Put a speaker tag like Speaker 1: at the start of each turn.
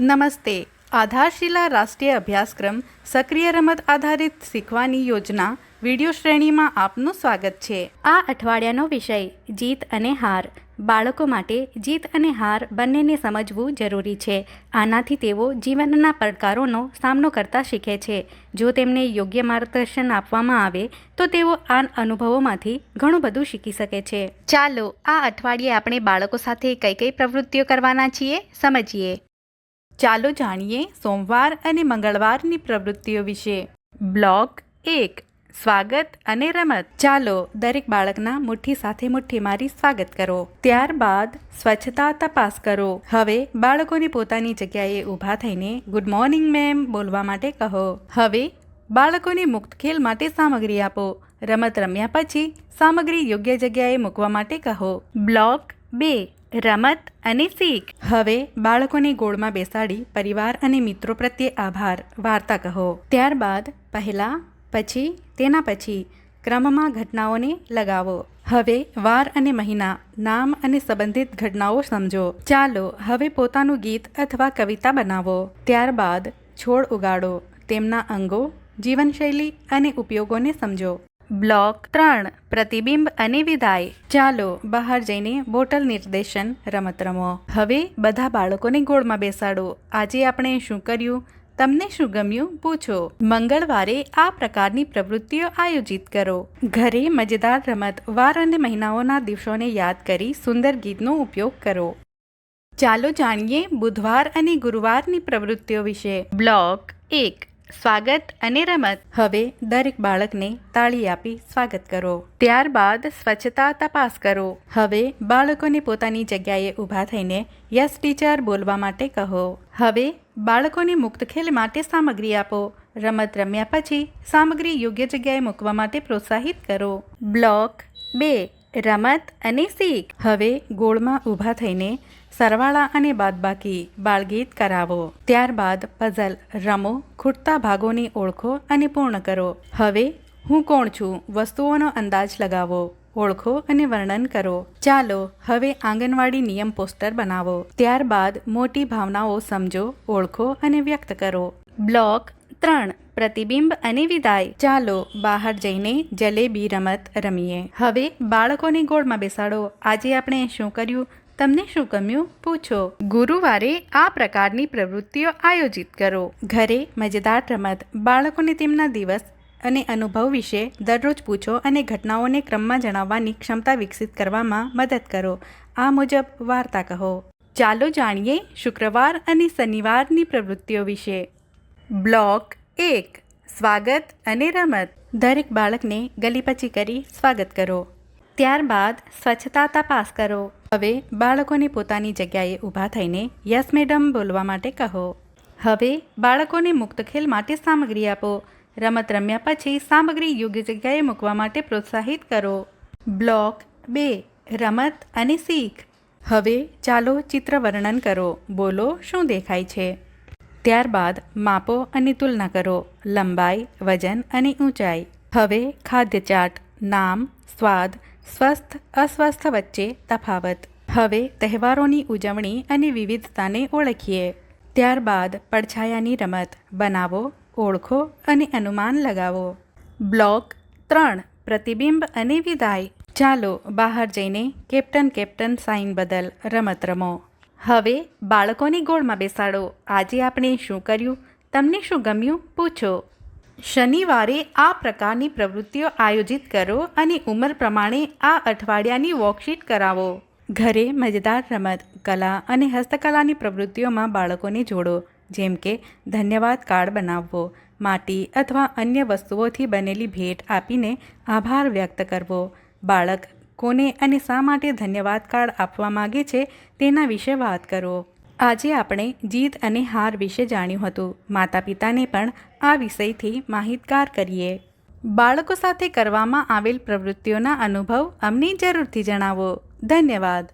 Speaker 1: નમસ્તે. આધારશીલા રાષ્ટ્રીય અભ્યાસક્રમ સક્રિય રમત આધારિત શીખવાની યોજના વિડિયો શ્રેણીમાં આપનું સ્વાગત છે.
Speaker 2: આ અઠવાડિયાનો વિષય, જીત અને હાર. બાળકો માટે જીત અને હાર બંનેને સમજવું જરૂરી છે. આનાથી તેઓ જીવનના પડકારોનો સામનો કરતા શીખે છે. જો તેમને યોગ્ય માર્ગદર્શન આપવામાં આવે, તો તેઓ આ અનુભવોમાંથી ઘણું બધું શીખી શકે છે. ચાલો, આ અઠવાડિયે આપણે બાળકો સાથે કઈ કઈ પ્રવૃત્તિઓ કરવાના છીએ? સમજીએ.
Speaker 1: ચાલો જાણીએ સોમવાર અને મંગળવારની પ્રવૃત્તિઓ વિશે. બ્લોક એક, સ્વાગત અને રમત. ચાલો દરેક બાળકના મુઠ્ઠી સાથે મુઠ્ઠી મારી સ્વાગત કરો. ત્યારબાદ સ્વચ્છતા તપાસ કરો. હવે બાળકોને પોતાની જગ્યાએ ઊભા થઈને ગુડ મોર્નિંગ મેમ બોલવા માટે કહો. હવે બાળકોને મુક્ત ખેલ માટે સામગ્રી આપો. રમત રમ્યા પછી સામગ્રી યોગ્ય જગ્યાએ મૂકવા માટે કહો. બ્લોક બે રમત અને શીખ. હવે બાળકોને ગોળમાં બેસાડી પરિવાર અને મિત્રો પ્રત્યે આભાર. વાર્તા કહો. ત્યારબાદ પહેલા પછી તેના પછી ક્રમમાં ઘટનાઓને લગાવો. હવે વાર અને મહિના, નામ અને સંબંધિત ઘટનાઓ સમજો. ચાલો હવે પોતાનું ગીત અથવા કવિતા બનાવો. ત્યારબાદ છોડ ઉગાડો. તેમના અંગો, જીવનશૈલી અને ઉપયોગોને સમજો. બ્લોક ત્રણ, પ્રતિબિંબ અને વિદાય. ચાલો બહાર જઈને બોટલ નિર્દેશન રમત રમો. હવે બધા બાળકોને ગોળમાં બેસાડો. આજે આપણે શું કર્યું? તમને શું ગમ્યું? પૂછો. મંગળવારે આ પ્રકારની પ્રવૃત્તિઓ આયોજિત કરો. ઘરે મજેદાર રમત, વાર અને મહિનાઓના દિવસોને યાદ કરી સુંદર ગીતનો ઉપયોગ કરો. ચાલો જાણીએ બુધવાર અને ગુરુવારની પ્રવૃત્તિઓ વિશે. બ્લોક એક સ્વાગત અને રમત. હવે દરેક બાળકને તાળી આપી સ્વાગત કરો. ત્યારબાદ સ્વચ્છતા તપાસ કરો. હવે બાળકોને પોતાની જગ્યાએ ઊભા થઈને યસ ટીચર બોલવા માટે કહો. હવે બાળકોને મુક્ત ખેલ માટે સામગ્રી આપો. રમત રમ્યા પછી સામગ્રી યોગ્ય જગ્યાએ મૂકવા માટે પ્રોત્સાહિત કરો. બ્લોક બે. રમત અને શીખ. હવે ગોળમાં ઊભા થઈને સરવાળા અને બાદબાકી બાળગીત કરાવો. ત્યારબાદ પઝલ રમો, ખૂટતા ભાગોની ઓળખો અને પૂર્ણ કરો. હવે હું કોણ છું? વસ્તુઓનો અંદાજ લગાવો, ઓળખો અને વર્ણન કરો. ચાલો હવે આંગણવાડી નિયમ પોસ્ટર બનાવો. ત્યારબાદ મોટી ભાવનાઓ સમજો, ઓળખો અને વ્યક્ત કરો. બ્લોક ત્રણ પ્રતિબિંબ અને વિદાય. ચાલો બહાર જઈને જલેબી રમત રમીએ. હવે બાળકોને ગોળમાં બેસાડો. આજે આપણે શું કર્યું? તમને શું ગમ્યું? પૂછો. ગુરુવારે આ પ્રકારની પ્રવૃત્તિઓ આયોજિત કરો. ઘરે મજેદાર રમત, બાળકોને તેમના દિવસ અને અનુભવ વિશે દરરોજ પૂછો અને ઘટનાઓને ક્રમમાં જણાવવાની ક્ષમતા વિકસિત કરવામાં મદદ કરો. આ મુજબ વાર્તા કહો. ચાલો જાણીએ શુક્રવાર અને શનિવારની પ્રવૃત્તિઓ વિશે. બ્લોક એક. સ્વાગત અને રમત. દરેક બાળકને ગલીપચી કરી સ્વાગત કરો. ત્યારબાદ સ્વચ્છતા તપાસ કરો. હવે બાળકોને પોતાની જગ્યાએ ઊભા થઈને યસ મેડમ બોલવા માટે કહો. હવે બાળકોને મુક્ત ખેલ માટે સામગ્રી આપો. રમત રમ્યા પછી સામગ્રી યોગ્ય જગ્યાએ મૂકવા માટે પ્રોત્સાહિત કરો. બ્લોક બે. રમત અને શીખ. હવે ચાલો ચિત્ર વર્ણન કરો. બોલો, શું દેખાય છે? ત્યારબાદ માપો અને તુલના કરો. લંબાઈ, વજન અને ઊંચાઈ. હવે ખાદ્ય ચાટ, નામ, સ્વાદ, સ્વસ્થ, અસ્વસ્થ વચ્ચે તફાવત. હવે તહેવારોની ઉજવણી અને વિવિધતાને ઓળખીએ. ત્યારબાદ પડછાયાની રમત. બનાવો, ઓળખો અને અનુમાન લગાવો. બ્લોક, ત્રણ. પ્રતિબિંબ અને વિદાય. ચાલો બહાર જઈને કેપ્ટન કેપ્ટન સાઇન બદલ રમત રમો. હવે બાળકોને ગોળમાં બેસાડો. આજે આપણે શું કર્યું? તમને શું ગમ્યું? પૂછો. શનિવારે આ પ્રકારની પ્રવૃત્તિઓ આયોજિત કરો અને ઉંમર પ્રમાણે આ અઠવાડિયાની વર્કશીટ કરાવો. ઘરે મજેદાર રમત, કલા અને હસ્તકલાની પ્રવૃત્તિઓમાં બાળકોને જોડો. જેમ કે ધન્યવાદ કાર્ડ બનાવવો, માટી અથવા અન્ય વસ્તુઓથી બનેલી ભેટ આપીને આભાર વ્યક્ત કરવો. બાળક કોને અને શા માટે ધન્યવાદ કાર્ડ આપવા માગે છે તેના વિશે વાત કરો. આજે આપણે જીત અને હાર વિશે જાણ્યું હતું. માતા પિતાને પણ આ વિષયથી માહિતગાર કરીએ. બાળકો સાથે કરવામાં આવેલ પ્રવૃત્તિઓના અનુભવ અમને જરૂરથી જણાવો. ધન્યવાદ.